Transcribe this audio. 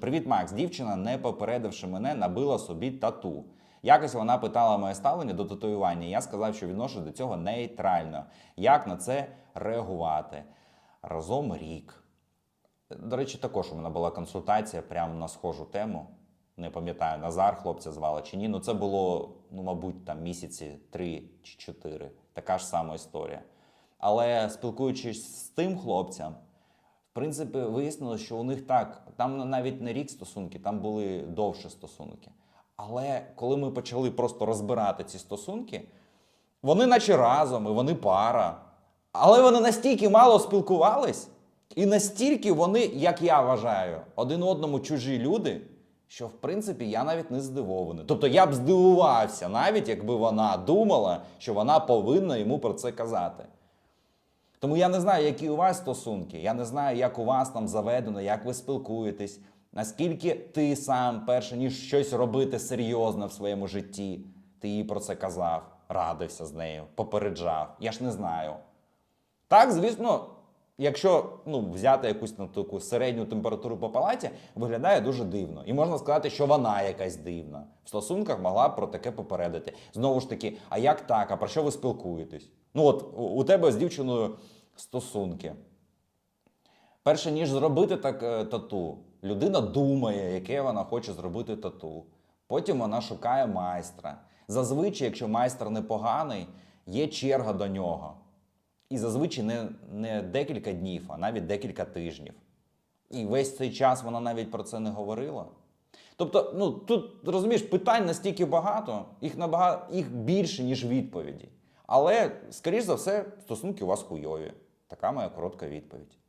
Привіт, Макс. Дівчина, не попередивши мене, набила собі тату. Якось вона питала моє ставлення до татуювання. Я сказав, що відношу до цього нейтрально. Як на це реагувати? Разом рік. До речі, також у мене була консультація прямо на схожу тему. Не пам'ятаю, Назар хлопця звали чи ні. Ну це було, ну, мабуть, там місяці три чи чотири. Така ж сама історія. Але спілкуючись з тим хлопцям, в принципі, вияснилося, що у них так, там навіть не рік стосунки, там були довше стосунки. Але коли ми почали просто розбирати ці стосунки, вони наче разом, і вони пара. Але вони настільки мало спілкувались, і настільки вони, як я вважаю, один одному чужі люди, що в принципі я навіть не здивований. Тобто я б здивувався, навіть якби вона думала, що вона повинна йому про це казати. Тому я не знаю, які у вас стосунки, я не знаю, як у вас там заведено, як ви спілкуєтесь, наскільки ти сам, перше ніж щось робити серйозно в своєму житті, ти їй про це казав, радився з нею, попереджав. Я ж не знаю. Так, звісно, якщо ну, взяти якусь ну, таку середню температуру по палаті, виглядає дуже дивно. І можна сказати, що вона якась дивна. В стосунках могла б про таке попередити. Знову ж таки, а як так? А про що ви спілкуєтесь? Ну, от у тебе з дівчиною стосунки. Перше ніж зробити так е, тату, людина думає, яке вона хоче зробити тату. Потім вона шукає майстра. Зазвичай, якщо майстер непоганий, є черга до нього. І зазвичай не, не декілька днів, а навіть декілька тижнів. І весь цей час вона навіть про це не говорила. Тобто, ну тут розумієш, питань настільки багато, їх набагато їх більше, ніж відповіді. Але, скоріш за все, стосунки у вас хуйові. Така моя коротка відповідь.